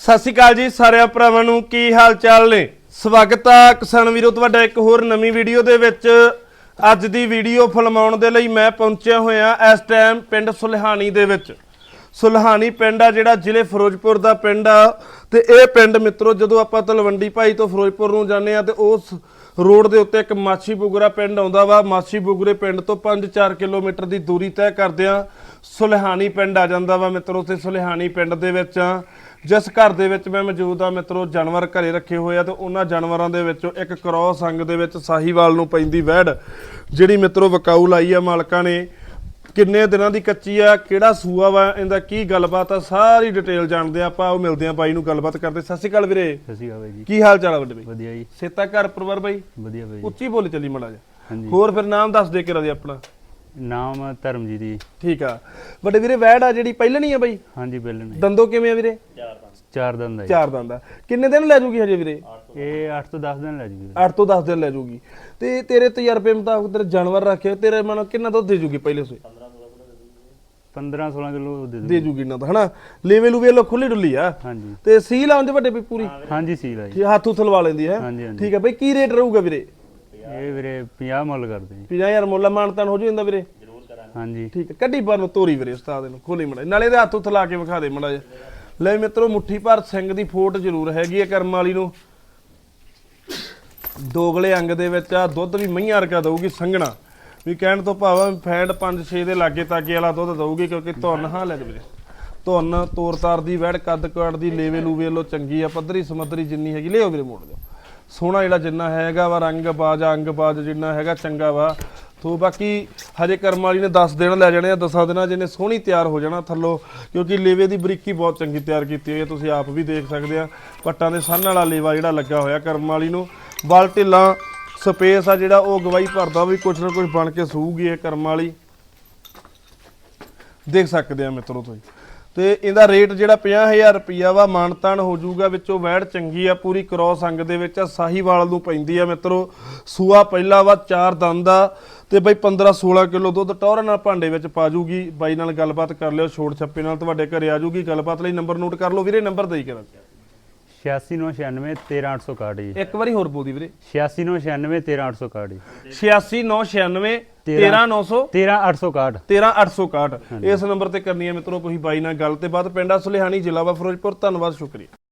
ਸਤਿ ਸ਼੍ਰੀ ਅਕਾਲ ਜੀ ਸਾਰਿਆਂ ਭਰਾਵਾਂ ਨੂੰ, ਕੀ ਹਾਲ ਚਾਲ ਨੇ? ਸਵਾਗਤ ਆ ਕਿਸਾਨ ਵੀਰੋ, ਤੁਹਾਡਾ ਇੱਕ ਹੋਰ ਨਵੀਂ ਵੀਡੀਓ ਦੇ ਵਿੱਚ। ਅੱਜ ਦੀ ਵੀਡੀਓ ਫਿਲਮਾਉਣ ਦੇ ਲਈ ਮੈਂ ਪਹੁੰਚਿਆ ਹੋਇਆ ਇਸ ਟਾਈਮ ਪਿੰਡ ਸੁਲਹਾਣੀ ਦੇ ਵਿੱਚ। ਸੁਲਹਾਣੀ ਪਿੰਡ ਆ ਜਿਹੜਾ ਜ਼ਿਲ੍ਹੇ ਫਿਰੋਜ਼ਪੁਰ ਦਾ ਪਿੰਡ ਆ। ਤੇ ਇਹ ਪਿੰਡ ਮਿੱਤਰੋ, ਜਦੋਂ ਆਪਾਂ ਤਲਵੰਡੀ ਭਾਈ ਤੋਂ ਫਿਰੋਜ਼ਪੁਰ ਨੂੰ ਜਾਂਦੇ ਆ ਤੇ ਉਸ ਰੋਡ ਦੇ ਉੱਤੇ ਇੱਕ ਮਾਛੀ ਬੁਗਰਾ ਪਿੰਡ ਆਉਂਦਾ ਵਾ। ਮਾਛੀ ਬੁਗਰੇ ਪਿੰਡ ਤੋਂ 5-4 ਕਿਲੋਮੀਟਰ ਦੀ ਦੂਰੀ ਤੈਅ ਕਰਦਿਆਂ ਆ ਪਿੰਡ ਆ ਜਾਂਦਾ ਵਾ ਮਿੱਤਰੋ, ਤੇ ਸੁਲਹਾਨੀ ਪਿੰਡ ਦੇ ਵਿੱਚ ਜਿਸ ਘਰ ਦੇ ਵਿੱਚ ਮੈਂ ਮੌਜੂਦ ਆ ਮਿੱਤਰੋ, ਜਾਨਵਰ ਘਰੇ ਰੱਖੇ ਹੋਏ ਆ ਤੇ ਉਹਨਾਂ ਜਾਨਵਰਾਂ ਦੇ ਵਿੱਚੋਂ ਇੱਕ ਕਰੋਸ ਅੰਗ ਦੇ ਵਿੱਚ ਸਾਹੀਵਾਲ ਨੂੰ ਪੈਂਦੀ ਵਹਿੜ, ਜਿਹੜੀ ਮਿੱਤਰੋ ਵਕਾਊ ਲਾਈ ਆ ਮਾਲਕਾਂ ਨੇ। ਕਿੰਨੇ ਦਿਨਾਂ ਦੀ ਕੱਚੀ ਆ ਕਿਹੜਾ ਸੂਆ ਵਾ ਇਹਦਾ ਕੀ ਗੱਲਬਾਤ ਆ ਸਾਰੀ ਡਿਟੇਲ ਜਾਣਦੇ ਆ ਆਪਾਂ ਉਹ ਮਿਲਦੇ ਆ ਬਾਈ ਨੂੰ ਗੱਲਬਾਤ ਕਰਦੇ। ਸਤਿ ਸ਼੍ਰੀ ਅਕਾਲ ਵੀਰੇ। ਸਤਿ ਸ਼੍ਰੀ ਅਕਾਲ ਬਾਈ ਜੀ। ਕੀ ਹਾਲ ਚਾਲ ਆ ਵੱਡੇ ਬਾਈ? ਵਧੀਆ ਜੀ। ਸੇਤਾ ਘਰ ਪਰਿਵਾਰ ਬਾਈ? ਵਧੀਆ ਬਾਈ ਉੱਚੀ ਬੋਲੀ ਚੱਲੀ ਮੜਾ ਜਾ ਹੋਰ ਫਿਰ ਨਾਮ ਦੱਸ ਦੇ ਕਿਰਾ ਦੇ ਆਪਣਾ? ਨਾਮ ਧਰਮਜੀਤ ਜੀ। ਠੀਕ ਆ। ਵੱਡੇ ਵੀਰੇ ਵੈੜ ਆ ਜਿਹੜੀ ਪਹਿਲਣੀ ਆ ਬਾਈ? ਹਾਂਜੀ ਬੈਲਨ ਹੈ ਦੰਦੋ ਕਿਵੇਂ ਆ ਵੀਰੇ? ਚਾਰ ਦਿਨ ਦਾ ਜੀ। ਚਾਰ ਦੰਦ ਆ। ਕਿੰਨੇ ਦਿਨ ਲੈ ਜੂਗੀ ਹਜੇ ਵੀਰੇ? ਇਹ 8 ਤੋਂ 10 ਦਿਨ ਲੱਗ ਜੂਗੀ। 8 ਤੋਂ 10 ਦਿਨ ਲੈ ਜੂਗੀ। ਤੇ ਤੇਰੇ ਤਜਰਬੇ ਮੁਤਾਬਕ ਤੇਰੇ ਜਾਨਵਰ ਰੱਖੇ ਤੇਰੇ ਮਨ ਕਿੰਨਾ ਦੁੱਧ ਦੇ ਜੂਗੀ ਪਹਿਲੇ ਸੋਏ? 15 16 ਕਿਲੋ ਦੇ ਦੂ ਦੇ ਜੂਗੀ ਨਾ ਤਾਂ ਹਨਾ? ਲੇਵੇ ਲੂਵੇ ਲੋ ਖੁੱਲੀ ਡੁੱਲੀ ਆ। ਹਾਂਜੀ। ਤੇ ਸੀਲ ਆਉਂਦੇ ਵੱਡੇ ਵੀ ਪੂਰੀ? ਹਾਂਜੀ ਸੀਲ ਹੈ ਜੀ। ਠੀਕ ਹੱਥ ਉਥਲਵਾ ਲੈਂਦੀ ਹੈ। ਹਾਂਜੀ ਹਾਂਜੀ। ਠੀਕ ਹੈ ਬਈ ਕੀ ਰੇਟ ਰਹੂਗਾ ਵੀਰੇ? ਇਹ ਵੀਰੇ 50 ਮੁੱਲ ਕਰਦੇ ਜੀ। 50000 ਮੁੱਲ ਮਾਨਤਾਨ ਹੋ ਜਾਂਦਾ ਵੀਰੇ? ਹਾਂਜੀ। ਠੀਕ ਹੈ ਕੱਢੀ ਪਰ ਨੂੰ ਤੋਰੀ ਵੀਰੇ ਉਸਤਾਦ ਨੂੰ ਖੋਲੀ ਮੜਾ ਨਾਲੇ ਇਹਦੇ ਹੱਥ ਉੱਥ ਲਾ ਕੇ ਵਿਖਾ ਦੇ ਮੜਾ ਲੈ ਮਿੱਤਰੋ ਮੁੱਠੀ ਭਰ ਸਿੰਘ ਦੀ ਫੋਟ ਜ਼ਰੂਰ ਹੈਗੀ ਹੈ ਕਰਮ ਵਾਲੀ ਨੂੰ। ਦੋਗਲੇ ਅੰਗ ਦੇ ਵਿੱਚ ਆ ਦੁੱਧ ਵੀ ਮਈਆਂ ਵਰਗਾ ਦਊਗੀ ਸੰਘਣਾ। ਵੀ ਕਹਿਣ ਤੋਂ ਭਾਵ ਫੈਟ 5-6 ਦੇ ਲਾਗੇ ਤਾਗੇ ਵਾਲਾ ਦੁੱਧ ਦਊਗੀ ਕਿਉਂਕਿ ਧੁੰਨ ਹਾਂ ਲੈ ਵੀਰੇ ਧੁੰਨ ਤੋਰ ਤਾਰ ਦੀ ਵੈੜ ਕੱਦ ਕਾੜ ਦੀ ਲੇਵੇ ਲੂਵੇ ਲੋ ਚੰਗੀ ਆ, ਪੱਧਰੀ ਸਮੱਧਰੀ ਜਿੰਨੀ ਹੈਗੀ ਲਿਓ ਵੀਰੇ ਮੋੜ ਦਿਓ। ਸੋਹਣਾ ਜਿਹੜਾ ਜਿੰਨਾ ਹੈਗਾ ਵਾ, ਰੰਗ ਬਾਜ ਅੰਗ ਬਾਜ ਜਿੰਨਾ ਹੈਗਾ ਚੰਗਾ ਵਾ। ਤੋ ਬਾਕੀ ਹਜੇ ਕਰਮ ਵਾਲੀ ਨੇ 10 ਦਿਨ ਲੈ ਜਾਣੇ ਆ 10 ਦਿਨਾਂ ਜਿਹਨੇ ਸੋਹਣੀ ਤਿਆਰ ਹੋ ਜਾਣਾ ਥੱਲੋਂ, ਕਿਉਂਕਿ ਲੇਵੇ ਦੀ ਬਰੀਕੀ ਬਹੁਤ ਚੰਗੀ ਤਿਆਰ ਕੀਤੀ ਹੋਈ ਹੈ ਤੁਸੀਂ ਆਪ ਵੀ ਦੇਖ ਸਕਦੇ ਆ। ਪੱਟਾਂ ਦੇ ਸੰਨ ਵਾਲਾ ਲੇਵਾ ਜਿਹੜਾ ਲੱਗਾ ਹੋਇਆ ਕਰਮ ਵਾਲੀ ਨੂੰ। ਬਲ ਢਿੱਲਾ ਸਪੇਸ ਆ ਜਿਹੜਾ ਉਹ ਗਵਾਈ ਭਰਦਾ ਵੀ ਕੁਛ ਨਾ ਕੁਛ ਬਣ ਕੇ ਸੂਗੀ ਇਹ ਕਰਮ ਵਾਲੀ। ਦੇਖ ਸਕਦੇ ਆ ਮਿੱਤਰੋ ਤੁਸੀਂ। ਤੇ ਇਹਦਾ ਰੇਟ ਜਿਹੜਾ 50000 ਰੁਪਿਆ ਵਾ ਮਾਨਤਾਨ ਹੋ ਜਾਊਗਾ ਵਿੱਚੋਂ ਵੈੜ ਚੰਗੀ ਆ ਪੂਰੀ ਕ੍ਰੋਸ ਅੰਗ ਦੇ ਵਿੱਚ ਆ, ਸਾਹੀਵਾਲ ਨੂੰ ਪੈਂਦੀ ਆ ਮਿੱਤਰੋ। ਸੂਆ ਪਹਿਲਾ ਵਾ ਚਾਰ ਦੰਦ ਆ ਤੇ ਬਈ 15 16 ਕਿਲੋ ਦੁੱਧ ਟੌਰ ਨਾਲ ਭਾਂਡੇ ਵਿੱਚ ਪਾ ਜੂਗੀ। ਬਾਈ ਨਾਲ ਗੱਲਬਾਤ ਕਰ ਲਿਓ ਛੋੜ ਛੱਪੇ ਨਾਲ ਤੁਹਾਡੇ ਘਰੇ ਆ ਜੂਗੀ ਗੱਲਬਾਤ ਲਈ ਨੰਬਰ ਨੋਟ ਕਰ ਲਓ ਵੀਰੇ ਨੰਬਰ ਦੇਈ ਕਰਾਂ। 8696 13861 ਜੀ। ਇੱਕ ਵਾਰੀ ਹੋਰ ਬੋਲਦੀ ਵੀਰੇ। 8696 13861 ਜੀ। 8696 13900 13861 13861 ਇਸ ਨੰਬਰ ਤੇ ਕਰਨੀ ਹੈ ਮਿੱਤਰੋ ਤੁਸੀਂ ਬਾਈ ਨਾਲ ਗੱਲ ਤੇ ਬਾਤ ਪਿੰਡਾ ਸੁਲੇਹਾਨੀ ਜ਼ਿਲ੍ਹਾ ਵਾ ਫਿਰੋਜ਼ਪੁਰ। ਧੰਨਵਾਦ ਸ਼ੁਕਰੀਆ।